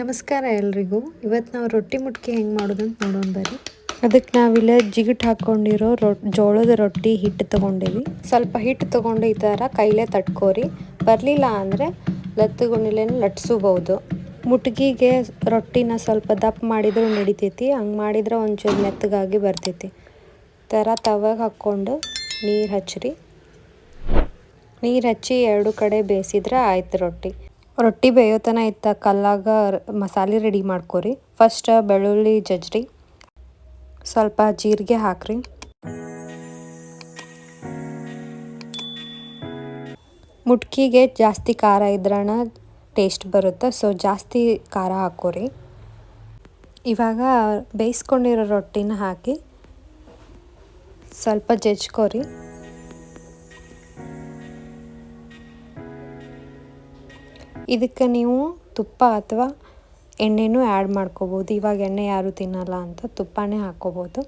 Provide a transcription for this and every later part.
ನಮಸ್ಕಾರ ಎಲ್ರಿಗೂ. ಇವತ್ತು ನಾವು ರೊಟ್ಟಿ ಮುಟ್ಕಿ ಹೆಂಗೆ ಮಾಡೋದು ಅಂತ ನೋಡೋಣ ಬರ್ರಿ. ಅದಕ್ಕೆ ನಾವಿಲ್ಲ ಜಿಗಿಟ್ ಹಾಕ್ಕೊಂಡಿರೋ ರೊ, ಜೋಳದ ರೊಟ್ಟಿ ಹಿಟ್ಟು ತೊಗೊಂಡೇವಿ. ಸ್ವಲ್ಪ ಹಿಟ್ಟು ತೊಗೊಂಡು ಈ ಥರ ಕೈಲೇ ತಟ್ಕೋರಿ. ಬರಲಿಲ್ಲ ಅಂದರೆ ಲತ್ತುಗುಣಿಲೇನು ಲಟ್ಸಬಹುದು ಮುಟ್ಗಿಗೆ ರೊಟ್ಟಿನ ಸ್ವಲ್ಪ ದಪ್ಪ ಮಾಡಿದರೂ ನಡಿತೈತಿ. ಹಂಗೆ ಮಾಡಿದ್ರೆ ಒಂಚೂರು ಮೆತ್ತಗಾಗಿ ಬರ್ತೈತಿ. ಥರ ತವಾಗ ಹಾಕ್ಕೊಂಡು ನೀರು ಹಚ್ಚಿರಿ ನೀರು ಹಚ್ಚಿ ಎರಡು ಕಡೆ ಬೇಯಿಸಿದ್ರೆ ಆಯ್ತು ರೊಟ್ಟಿ. ರೊಟ್ಟಿ ಬೇಯೋತನ ಇತ್ತ ಕಲ್ಲಾಗ ಮಸಾಲೆ ರೆಡಿ ಮಾಡ್ಕೊರಿ. ಫಸ್ಟ್ ಬೆಳ್ಳುಳ್ಳಿ ಜಜ್ರಿ. ಸ್ವಲ್ಪ ಜೀರಿಗೆ ಹಾಕ್ರಿ. ಮುಟ್ಕಿಗೆ ಜಾಸ್ತಿ ಖಾರ ಇದ್ರಣ ಟೇಸ್ಟ್ ಬರುತ್ತೆ ಸೊ ಜಾಸ್ತಿ ಖಾರ ಹಾಕೋರಿ. ಇವಾಗ ಬೇಯಿಸ್ಕೊಂಡಿರೋ ರೊಟ್ಟಿನ ಹಾಕಿ ಸ್ವಲ್ಪ ಜಜ್ಕೋರಿ. ಇದಕ್ಕೆ ನೀವು ತುಪ್ಪ ಅಥವಾ ಎಣ್ಣೆನೂ ಆ್ಯಡ್ ಮಾಡ್ಕೋಬೋದು. ಇವಾಗ ಎಣ್ಣೆ ಯಾರು ತಿನ್ನಲ್ಲ ಅಂತ ತುಪ್ಪನೇ ಹಾಕ್ಕೋಬೋದು.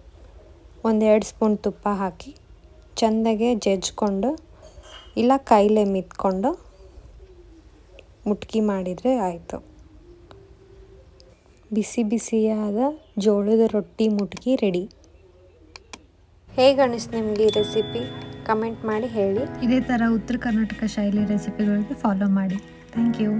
ಒಂದೆರಡು ಸ್ಪೂನ್ ತುಪ್ಪ ಹಾಕಿ ಚೆಂದಾಗೆ ಜಜ್ಕೊಂಡು ಇಲ್ಲ ಕೈಲೇ ಮಿತ್ಕೊಂಡು ಮುಟ್ಕಿ ಮಾಡಿದರೆ ಆಯಿತು. ಬಿಸಿ ಬಿಸಿಯಾದ ಜೋಳದ ರೊಟ್ಟಿ ಮುಟ್ಕಿ ರೆಡಿ ಹೇಗೆ ನಿಮಗೆ ಈ ರೆಸಿಪಿ ಕಮೆಂಟ್ ಮಾಡಿ ಹೇಳಿ. ಇದೇ ಥರ ಉತ್ತರ ಕರ್ನಾಟಕ ಶೈಲಿ ರೆಸಿಪಿಗಳಿಗೆ ಫಾಲೋ ಮಾಡಿ. Thank you